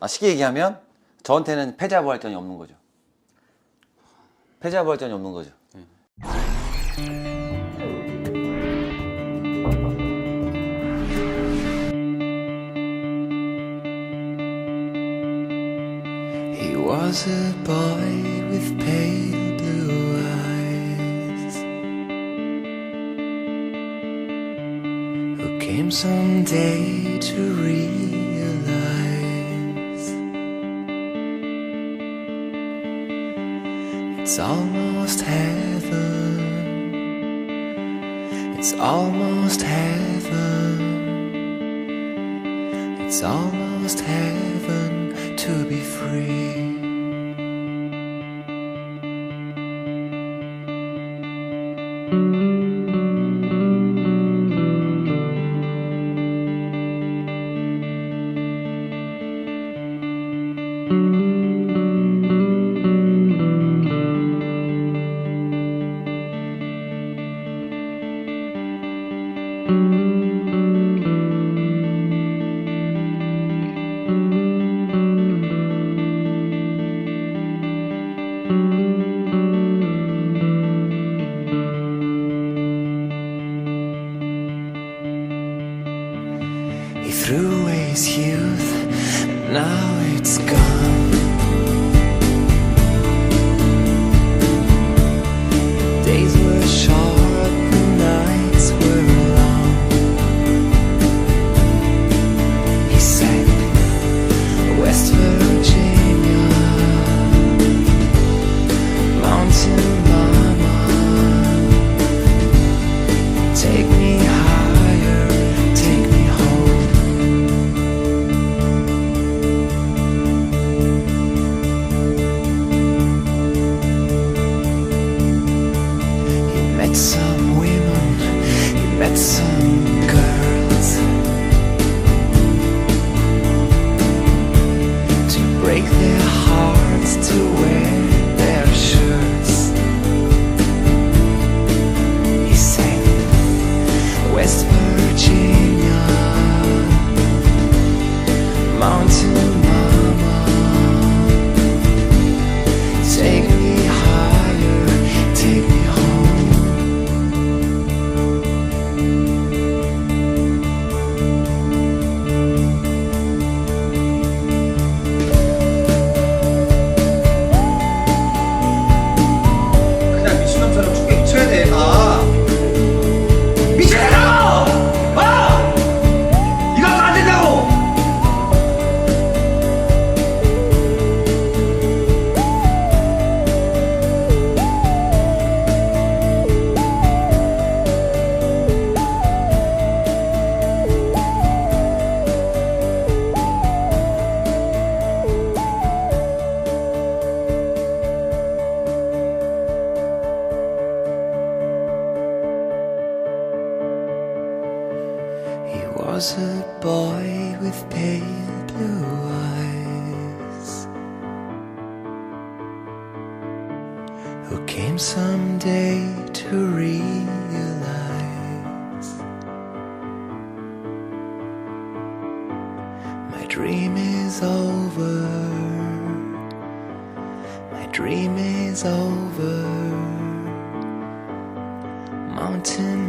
아, 쉽게 얘기하면 저한테는 패자부 할전이 없는 거죠. 패자부 할전이 없는 거죠. He was a boy with pale came someday to realize it's almost heaven. It's almost heaven. It's almost heaven to be free. He threw away his youth, now it's gone. Was a boy with pale blue eyes who came someday to realize my dream is over. My dream is over. Mountain.